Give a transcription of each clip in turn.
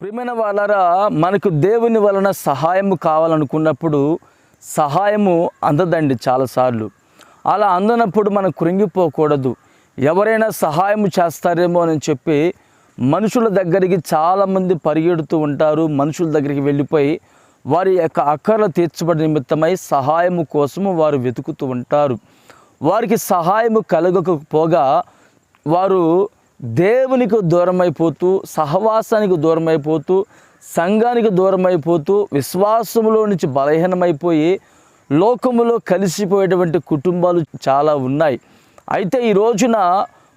ప్రియమైన వాళ్ళరా మనకు దేవుని వలన సహాయము కావాలనుకున్నప్పుడు సహాయము అందదండి చాలాసార్లు. అలా అందనప్పుడు మనం కృంగిపోకూడదు. ఎవరైనా సహాయం చేస్తారేమో అని చెప్పి మనుషుల దగ్గరికి చాలామంది పరిగెడుతూ ఉంటారు మనుషుల దగ్గరికి వెళ్ళిపోయి వారి యొక్క అక్కర్లు తీర్చబడి నిమిత్తమై సహాయము కోసము వారు వెతుకుతూ ఉంటారు. వారికి సహాయము కలగకపోగా వారు దేవునికి దూరమైపోతూ సహవాసానికి దూరమైపోతూ సంఘానికి దూరమైపోతూ విశ్వాసములో నుంచి బలహీనమైపోయి లోకములో కలిసిపోయేటువంటి కుటుంబాలు చాలా ఉన్నాయి. అయితే ఈ రోజున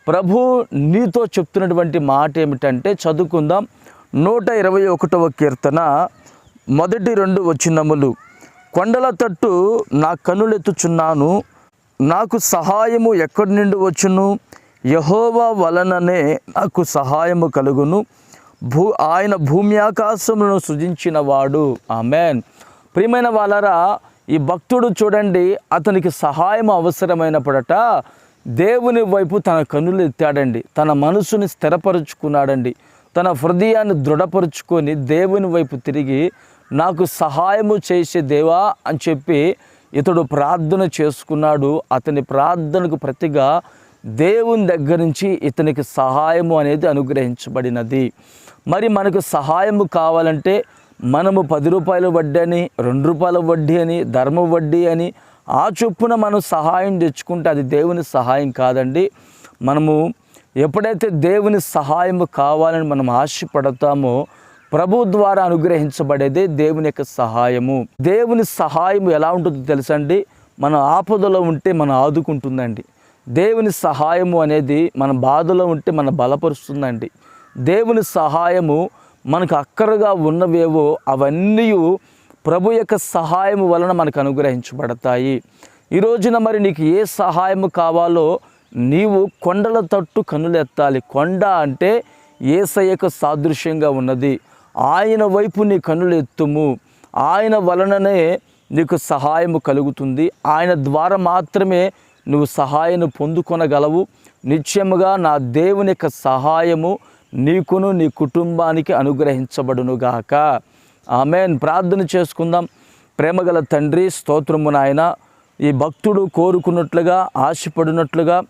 ప్రభు నీతో చెప్తున్నటువంటి మాట ఏమిటంటే చదువుకుందాం. నూట ఇరవై ఒకటవ కీర్తన మొదటి రెండు వచ్చినములు కొండల తట్టు నా కన్నులెత్తుచున్నాను నాకు సహాయము ఎక్కడి నుండి వచ్చును? యహోవా వలననే నాకు సహాయము కలుగును. భూ ఆయన భూమి ఆకాశములను సృజించిన వాడు ఆమెన్. ప్రియమైన వాళ్ళరా ఈ భక్తుడు చూడండి అతనికి సహాయం అవసరమైనప్పుడట దేవుని వైపు తన కన్నులు ఎత్తాడండి. తన మనసుని స్థిరపరుచుకున్నాడండి. తన హృదయాన్ని దృఢపరుచుకొని దేవుని వైపు తిరిగి నాకు సహాయము చేసే దేవా అని చెప్పి ఇతడు ప్రార్థన చేసుకున్నాడు. అతని ప్రార్థనకు ప్రతిగా దేవుని దగ్గర నుంచి ఇతనికి సహాయము అనేది అనుగ్రహించబడినది. మరి మనకు సహాయము కావాలంటే మనము పది రూపాయల వడ్డీ అని రెండు రూపాయల వడ్డీ అని ధర్మ వడ్డీ అని ఆ చొప్పున మనం సహాయం తెచ్చుకుంటే అది దేవుని సహాయం కాదండి. మనము ఎప్పుడైతే దేవుని సహాయము కావాలని మనం ఆశపడతామో ప్రభు ద్వారా అనుగ్రహించబడేదే దేవుని యొక్క సహాయము. దేవుని సహాయం ఎలా ఉంటుందో తెలుసండి? మన ఆపదలో ఉంటే మనం ఆదుకుంటుందండి. దేవుని సహాయము అనేది మన బాధలో ఉంటే మన బలపరుస్తుందండి. దేవుని సహాయము మనకు అక్కరగా ఉన్నవేవో అవన్నీ ప్రభు యొక్క సహాయము వలన మనకు అనుగ్రహించబడతాయి. ఈ రోజున మరి నీకు ఏ సహాయము కావాలో నీవు కొండల తట్టు కన్నులెత్తాలి కొండ అంటే ఏసయ్యకు సాదృశ్యంగా ఉన్నది. ఆయన వైపు నీ కన్నులు ఎత్తుము. ఆయన వలననే నీకు సహాయము కలుగుతుంది. ఆయన ద్వారా మాత్రమే నువ్వు సహాయం పొందుకొనగలవు. నిత్యముగా నా దేవుని యొక్క సహాయము నీకును నీ కుటుంబానికి అనుగ్రహించబడునుగాక. ఆమెన్. ప్రార్థన చేసుకుందాం. ప్రేమగల తండ్రి స్తోత్రము నాయన. ఈ భక్తుడు కోరుకున్నట్లుగా ఆశపడినట్లుగా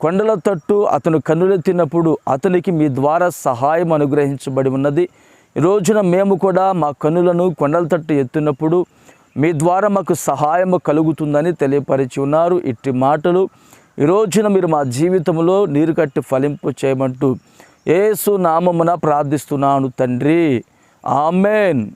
కొండల తట్టు అతను కన్నులెత్తినప్పుడు అతనికి మీ ద్వారా సహాయం అనుగ్రహించబడి ఉన్నది. ఈ రోజున మేము కూడా మా కన్నులను కొండల తట్టు ఎత్తినప్పుడు మీ ద్వారా మాకు సహాయము కలుగుతుందని తెలియపరిచి ఉన్నారు. ఇట్టి మాటలు ఈ రోజున మీరు మా జీవితంలో నీరు కట్టి ఫలింపు చేయమంటూ ఏసు నామమున ప్రార్థిస్తున్నాను తండ్రి. ఆమెన్.